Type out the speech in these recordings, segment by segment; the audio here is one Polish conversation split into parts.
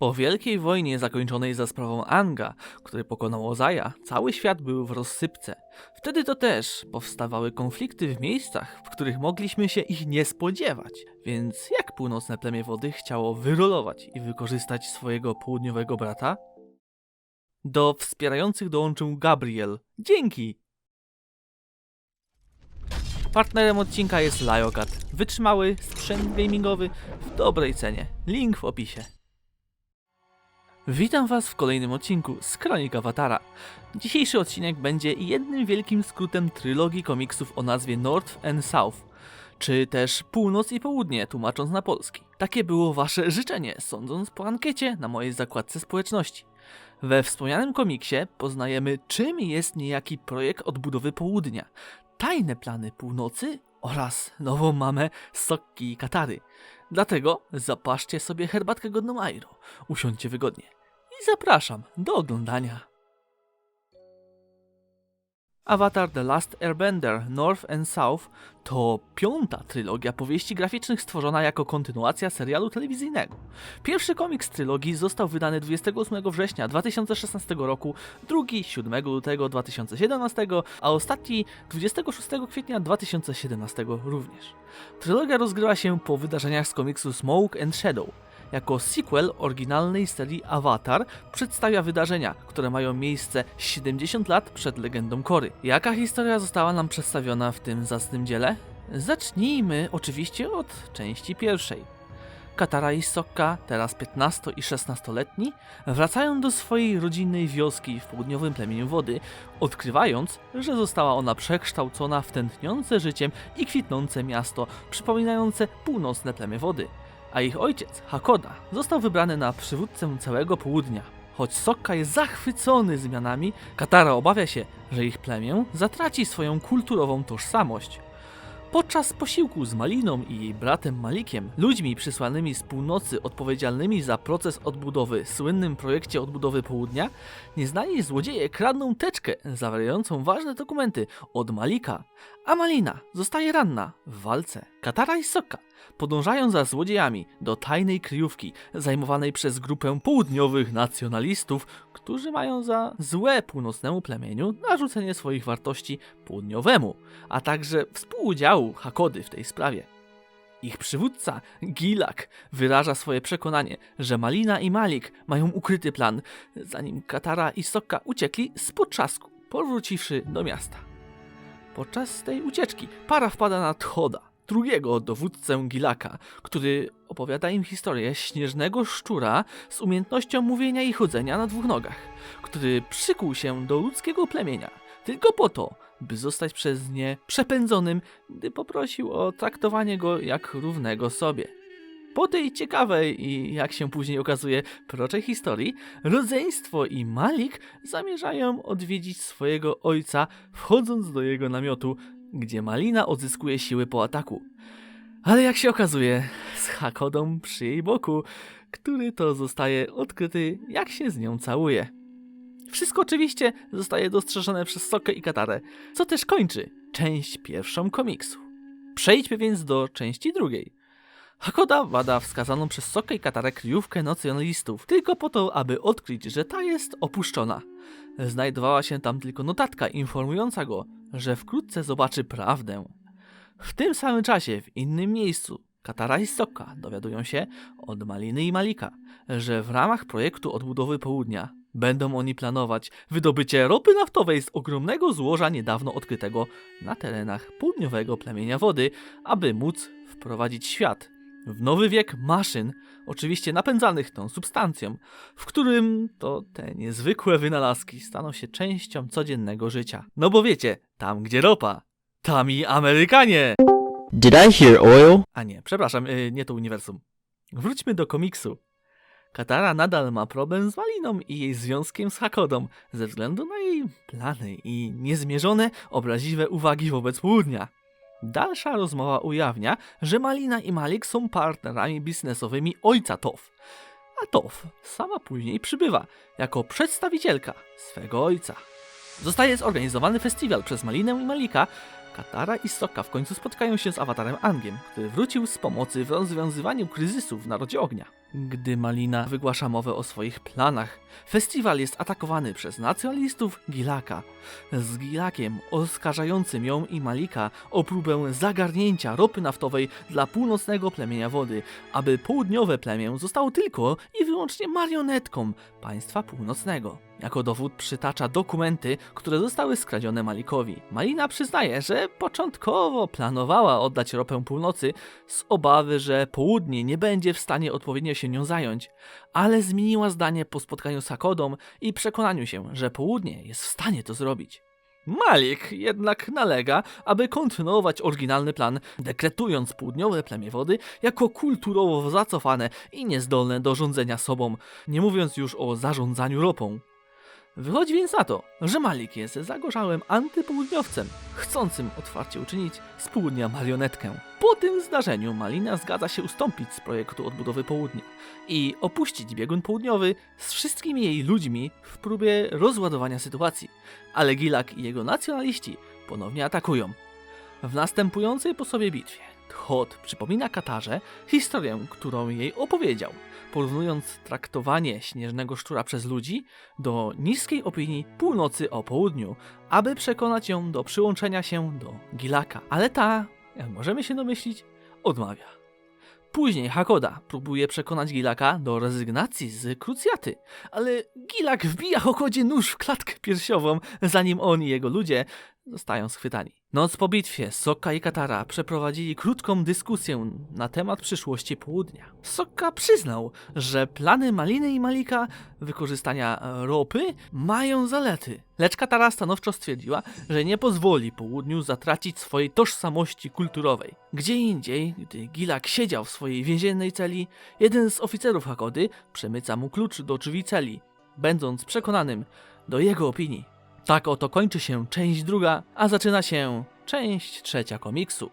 Po wielkiej wojnie zakończonej za sprawą Anga, który pokonał Ozaja, cały świat był w rozsypce. Wtedy to też powstawały konflikty w miejscach, w których mogliśmy się ich nie spodziewać. Więc jak północne plemię wody chciało wyrolować i wykorzystać swojego południowego brata? Do wspierających dołączył Gabriel. Dzięki! Partnerem odcinka jest Liogat. Wytrzymały sprzęt gamingowy w dobrej cenie. Link w opisie. Witam Was w kolejnym odcinku z Kronik Awatara. Dzisiejszy odcinek będzie jednym wielkim skrótem trylogii komiksów o nazwie North and South, czy też Północ i Południe, tłumacząc na polski. Takie było Wasze życzenie, sądząc po ankiecie na mojej zakładce społeczności. We wspomnianym komiksie poznajemy, czym jest niejaki projekt odbudowy południa, tajne plany północy oraz nową mamę Sokki i Katary. Dlatego zapaszcie sobie herbatkę godną Airo, usiądźcie wygodnie i zapraszam do oglądania. Avatar The Last Airbender North and South to piąta trylogia powieści graficznych stworzona jako kontynuacja serialu telewizyjnego. Pierwszy komiks trylogii został wydany 28 września 2016 roku, drugi 7 lutego 2017, a ostatni 26 kwietnia 2017 również. Trylogia rozgrywa się po wydarzeniach z komiksu Smoke and Shadow. Jako sequel oryginalnej serii Avatar przedstawia wydarzenia, które mają miejsce 70 lat przed legendą Kory. Jaka historia została nam przedstawiona w tym zacnym dziele? Zacznijmy oczywiście od części pierwszej. Katara i Sokka, teraz 15 i 16-letni, wracają do swojej rodzinnej wioski w południowym plemieniu wody, odkrywając, że została ona przekształcona w tętniące życiem i kwitnące miasto, przypominające północne plemię wody a ich ojciec, Hakoda, został wybrany na przywódcę całego południa. Choć Sokka jest zachwycony zmianami, Katara obawia się, że ich plemię zatraci swoją kulturową tożsamość. Podczas posiłku z Maliną i jej bratem Malikiem, ludźmi przysłanymi z północy odpowiedzialnymi za proces odbudowy, słynnym projekcie odbudowy południa, nieznani złodzieje kradną teczkę zawierającą ważne dokumenty od Malika, a Malina zostaje ranna w walce. Katara i Sokka podążają za złodziejami do tajnej kryjówki zajmowanej przez grupę południowych nacjonalistów, którzy mają za złe północnemu plemieniu narzucenie swoich wartości południowemu, a także współudziału Hakody w tej sprawie. Ich przywódca, Gilak, wyraża swoje przekonanie, że Malina i Malik mają ukryty plan, zanim Katara i Sokka uciekli z potrzasku, powróciwszy do miasta. Podczas tej ucieczki para wpada na Tchoda, drugiego dowódcę Gilaka, który opowiada im historię śnieżnego szczura z umiejętnością mówienia i chodzenia na dwóch nogach, który przykuł się do ludzkiego plemienia tylko po to, by zostać przez nie przepędzonym, gdy poprosił o traktowanie go jak równego sobie. Po tej ciekawej i, jak się później okazuje, proczej historii, rodzeństwo i Malik zamierzają odwiedzić swojego ojca, wchodząc do jego namiotu, gdzie Malina odzyskuje siły po ataku. Ale jak się okazuje, z Hakodą przy jej boku, który to zostaje odkryty, jak się z nią całuje. Wszystko oczywiście zostaje dostrzeżone przez Sokę i Katarę, co też kończy część pierwszą komiksu. Przejdźmy więc do części drugiej. Hakoda bada wskazaną przez Sokę i Katarę kryjówkę nacjonalistów, tylko po to, aby odkryć, że ta jest opuszczona. Znajdowała się tam tylko notatka informująca go, że wkrótce zobaczy prawdę. W tym samym czasie, w innym miejscu, Katara i Sokka dowiadują się od Maliny i Malika, że w ramach projektu odbudowy południa będą oni planować wydobycie ropy naftowej z ogromnego złoża niedawno odkrytego na terenach południowego plemienia wody, aby móc wprowadzić świat w nowy wiek maszyn, oczywiście napędzanych tą substancją, w którym to te niezwykłe wynalazki staną się częścią codziennego życia. No bo wiecie, tam gdzie ropa, tam i Amerykanie! Did I hear oil? A nie, przepraszam, yy, nie to uniwersum. Wróćmy do komiksu. Katara nadal ma problem z Maliną i jej związkiem z Hakodą ze względu na jej plany i niezmierzone, obraźliwe uwagi wobec południa. Dalsza rozmowa ujawnia, że Malina i Malik są partnerami biznesowymi ojca Tof. A Tof sama później przybywa jako przedstawicielka swego ojca. Zostaje zorganizowany festiwal przez Malinę i Malika. Katara i Sokka w końcu spotkają się z awatarem Angiem, który wrócił z pomocy w rozwiązywaniu kryzysu w Narodzie Ognia. Gdy Malina wygłasza mowę o swoich planach. Festiwal jest atakowany przez nacjonalistów Gilaka. Z Gilakiem oskarżającym ją i Malika o próbę zagarnięcia ropy naftowej dla północnego plemienia wody, aby południowe plemię zostało tylko i wyłącznie marionetką państwa północnego. Jako dowód przytacza dokumenty, które zostały skradzione Malikowi. Malina przyznaje, że początkowo planowała oddać ropę północy z obawy, że południe nie będzie w stanie odpowiednio się nią zająć, ale zmieniła zdanie po spotkaniu z Hakodą i przekonaniu się, że południe jest w stanie to zrobić. Malik jednak nalega, aby kontynuować oryginalny plan, dekretując południowe plemię wody jako kulturowo zacofane i niezdolne do rządzenia sobą, nie mówiąc już o zarządzaniu ropą. Wychodzi więc na to, że Malik jest zagorzałym antypołudniowcem, chcącym otwarcie uczynić z południa marionetkę. Po tym zdarzeniu Malina zgadza się ustąpić z projektu odbudowy południa i opuścić biegun południowy z wszystkimi jej ludźmi w próbie rozładowania sytuacji, ale Gilak i jego nacjonaliści ponownie atakują. W następującej po sobie bitwie Thot przypomina Katarze historię, którą jej opowiedział, porównując traktowanie śnieżnego szczura przez ludzi do niskiej opinii północy o południu, aby przekonać ją do przyłączenia się do Gilaka. Ale ta, jak możemy się domyślić, odmawia. Później Hakoda próbuje przekonać Gilaka do rezygnacji z krucjaty, ale Gilak wbija Hakodzie nóż w klatkę piersiową, zanim on i jego ludzie zostają schwytani. Noc po bitwie Sokka i Katara przeprowadzili krótką dyskusję na temat przyszłości południa. Sokka przyznał, że plany Maliny i Malika wykorzystania ropy mają zalety, lecz Katara stanowczo stwierdziła, że nie pozwoli południu zatracić swojej tożsamości kulturowej. Gdzie indziej, gdy Gilak siedział w swojej więziennej celi, jeden z oficerów Hakody przemyca mu klucz do drzwi celi, będąc przekonanym do jego opinii. Tak oto kończy się część druga, a zaczyna się część trzecia komiksu.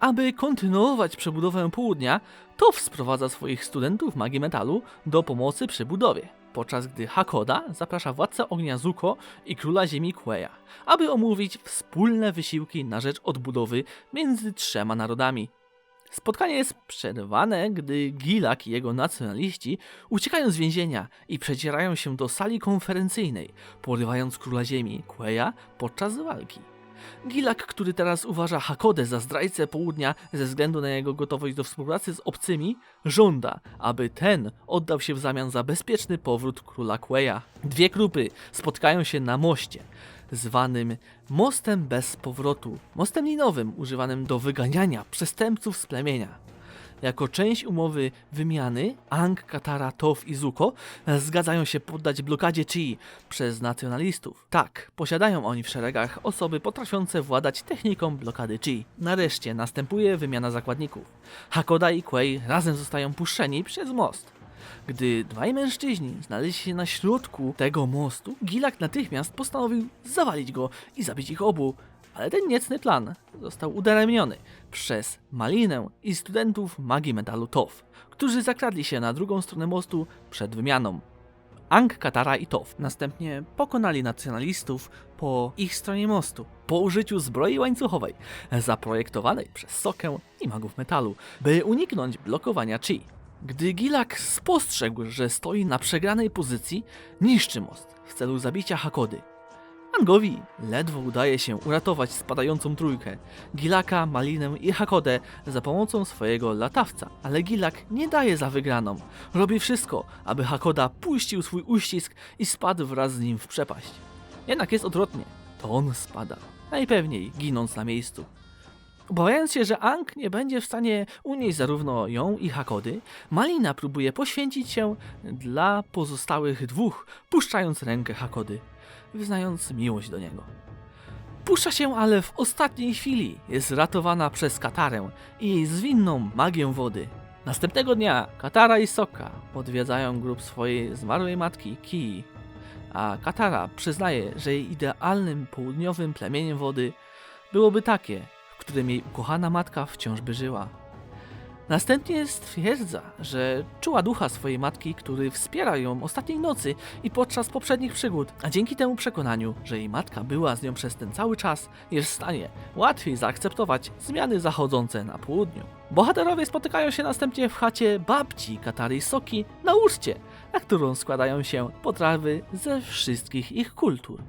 Aby kontynuować przebudowę południa, TOF sprowadza swoich studentów magii metalu do pomocy przy budowie, podczas gdy Hakoda zaprasza władcę ognia Zuko i króla ziemi Queya, aby omówić wspólne wysiłki na rzecz odbudowy między trzema narodami. Spotkanie jest przerwane, gdy Gilak i jego nacjonaliści uciekają z więzienia i przedzierają się do sali konferencyjnej, porywając króla ziemi, Queya, podczas walki. Gilak, który teraz uważa Hakodę za zdrajcę południa ze względu na jego gotowość do współpracy z obcymi, żąda, aby ten oddał się w zamian za bezpieczny powrót króla Queya. Dwie grupy spotkają się na moście, zwanym Mostem bez powrotu, mostem linowym używanym do wyganiania przestępców z plemienia. Jako część umowy wymiany, Ang, Katara, Tof i Zuko zgadzają się poddać blokadzie Chi przez nacjonalistów. Tak, posiadają oni w szeregach osoby potrafiące władać techniką blokady Chi. Nareszcie następuje wymiana zakładników. Hakoda i Quay razem zostają puszczeni przez most. Gdy dwaj mężczyźni znaleźli się na środku tego mostu, Gilak natychmiast postanowił zawalić go i zabić ich obu. Ale ten niecny plan został udaremniony przez Malinę i studentów magii metalu TOF, którzy zakradli się na drugą stronę mostu przed wymianą. Ang, Katara i Tof następnie pokonali nacjonalistów po ich stronie mostu, po użyciu zbroi łańcuchowej zaprojektowanej przez Sokę i magów metalu, by uniknąć blokowania Chi. Gdy Gilak spostrzegł, że stoi na przegranej pozycji, niszczy most w celu zabicia Hakody. Angowi ledwo udaje się uratować spadającą trójkę, Gilaka, Malinę i Hakodę za pomocą swojego latawca, ale Gilak nie daje za wygraną. Robi wszystko, aby Hakoda puścił swój uścisk i spadł wraz z nim w przepaść. Jednak jest odwrotnie, to on spada, najpewniej ginąc na miejscu. Obawiając się, że Ang nie będzie w stanie unieść zarówno ją i Hakody, Malina próbuje poświęcić się dla pozostałych dwóch, puszczając rękę Hakody, wyznając miłość do niego. Puszcza się, ale w ostatniej chwili jest ratowana przez Katarę i jej zwinną magię wody. Następnego dnia Katara i Sokka odwiedzają grób swojej zmarłej matki Kii, a Katara przyznaje, że jej idealnym południowym plemieniem wody byłoby takie, którym jej ukochana matka wciąż by żyła. Następnie stwierdza, że czuła ducha swojej matki, który wspiera ją ostatniej nocy i podczas poprzednich przygód, a dzięki temu przekonaniu, że jej matka była z nią przez ten cały czas, jest w stanie łatwiej zaakceptować zmiany zachodzące na południu. Bohaterowie spotykają się następnie w chacie babci Katary Soki na uczcie, na którą składają się potrawy ze wszystkich ich kultur.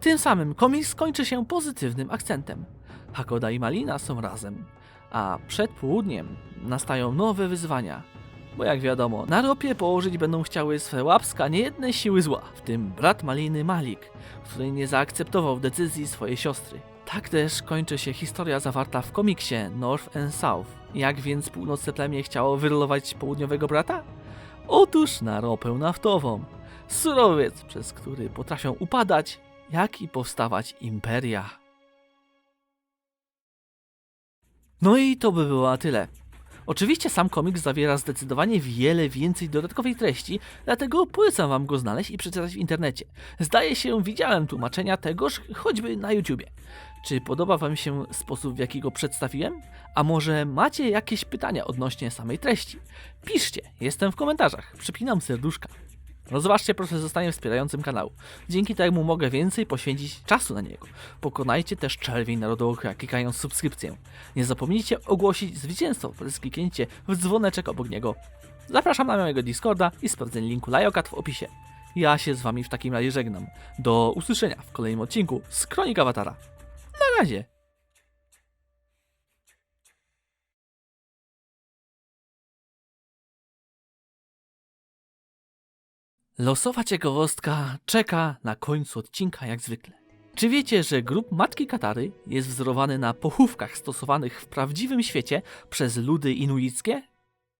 Tym samym komiks kończy się pozytywnym akcentem. Hakoda i Malina są razem, a przed południem nastają nowe wyzwania. Bo jak wiadomo, na ropie położyć będą chciały swe łapska niejedne siły zła, w tym brat Maliny Malik, który nie zaakceptował decyzji swojej siostry. Tak też kończy się historia zawarta w komiksie North and South. Jak więc północne plemię chciało wyrolować południowego brata? Otóż na ropę naftową. Surowiec, przez który potrafią upadać, jak i powstawać imperia. No i to by było tyle. Oczywiście sam komiks zawiera zdecydowanie wiele więcej dodatkowej treści, dlatego polecam wam go znaleźć i przeczytać w internecie. Zdaje się, widziałem tłumaczenia tegoż choćby na YouTubie. Czy podoba wam się sposób, w jaki go przedstawiłem? A może macie jakieś pytania odnośnie samej treści? Piszcie, jestem w komentarzach, przypinam serduszka. Rozważcie proszę zostanie wspierającym kanału. Dzięki temu mogę więcej poświęcić czasu na niego. Pokonajcie też czerwień narodowy, klikając subskrypcję. Nie zapomnijcie ogłosić zwycięstwo przez kliknięcie w dzwoneczek obok niego. Zapraszam na mojego Discorda i sprawdzenie linku Lajokat w opisie. Ja się z wami w takim razie żegnam. Do usłyszenia w kolejnym odcinku z Kronik Awatara. Na razie! Losowa ciekawostka czeka na końcu odcinka jak zwykle. Czy wiecie, że grób Matki Katary jest wzorowany na pochówkach stosowanych w prawdziwym świecie przez ludy inuickie?